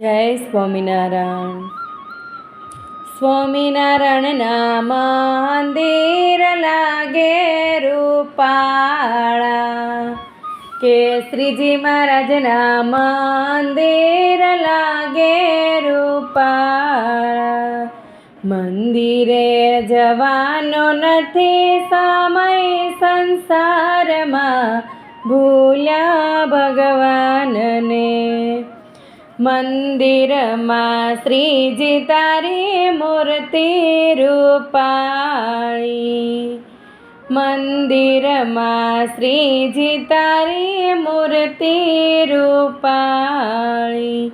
જય સ્વામિનારાયણ. સ્વામિનારાયણના મંદિર લાગે રૂપાળા. કે શ્રીજી મહારાજના મંદિર લાગે રૂપાળા. મંદિરે જવાનો નથી સમય સંસારમાં. ભૂલ્યા ભગવાનને મંદિરમાં શ્રીજી તારી મૂર્તિ રૂપાળી. મંદિરમાં શ્રીજી તારી મૂર્તિ રૂપાળી.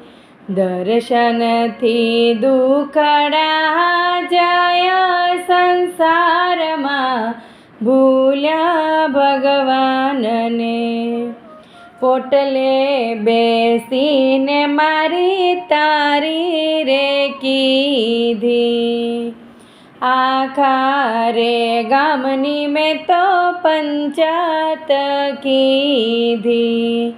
દર્શનથી દુખડા જય સંસારમાં. ભૂલ્યા ભગવાનને પોટલે બેસીને મારી તારી રે કીધી આખા રે ગામની મેં તો પંચાત કીધી.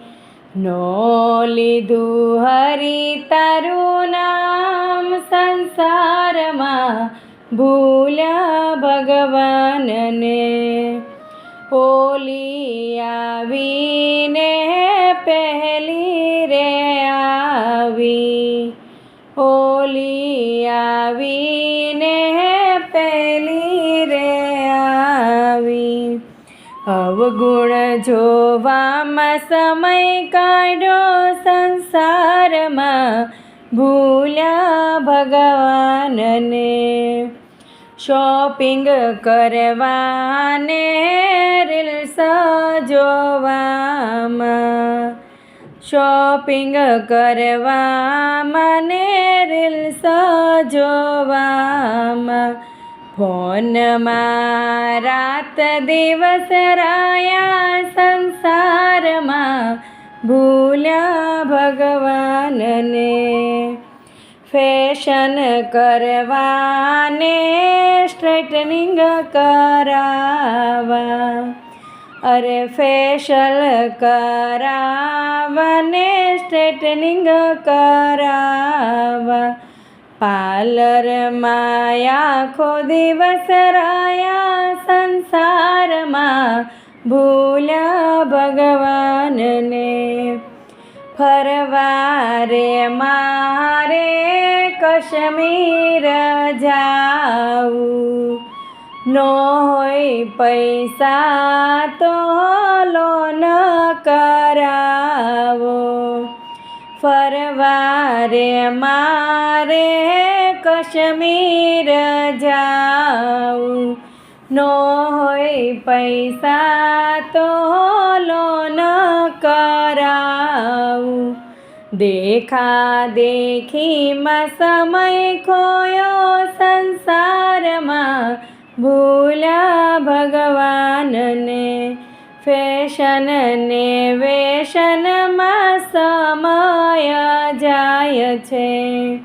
નો લીધું હરી તારું નામ સંસારમાં ભૂલ્યા ભગવાનને. ઓલી આવીને પહેલી રે આવી ઓલી આવીને પહેલી રે આવી. અવગુણ જોવામાં સમય કાઢ્યો સંસારમાં, ભૂલ્યા ભગવાનને. શોપિંગ કરવાને રીલ્સ જોવામાં શોપિંગ કરવામાં ને રીલ્સ જોવામાં ફોનમાં રાત દિવસ રાયા સંસારમાં. ભૂલ્યા ભગવાનને. ફેશન કરવાને સ્ટ્રેટનિંગ કરાવા અરે ફેશલ કરાવને સ્ટ્રેટનિંગ કરાવા. પાર્લર માયા આખો દિવસ રાયા સંસારમાં ભૂલ્યા ભગવાનને. ફરવારે મારે કશ્મીર જાવું. નો હોય પૈસા તો લોન કરાવો. ફરવારે મારે કશ્મીર જાઉં. નો હોય પૈસા તો લોન કરાવું. દેખા દેખીમાં સમય ખોયો ભૂલ્યા ભગવાનને ફેશન ને વેશનમાં સમય જાય છે.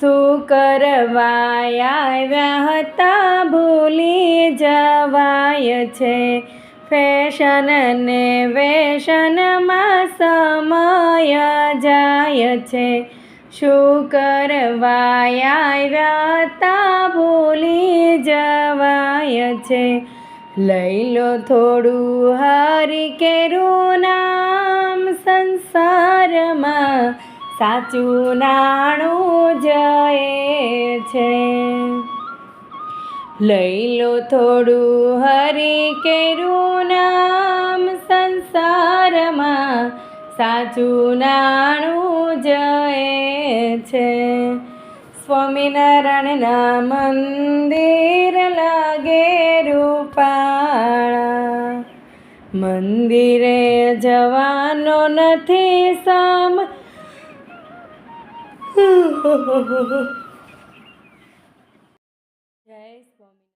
શું કરવા આવ્યા હતા, ભૂલી જવાય છે. ફેશન ને વેશનમાં સમય જાય છે. શું કરવા હતા ભૂલી જવાય છે. લઈ લો થોડું હરી કેરું નામ સંસારમાં. સાચું નાણું જય છે. લઈ લો થોડું હરી કેરું નામ સાચું નાણું જય છે. સ્વામિનારાયણના મંદિર લાગે રૂપાળા મંદિરે જવાનો નથી સમ.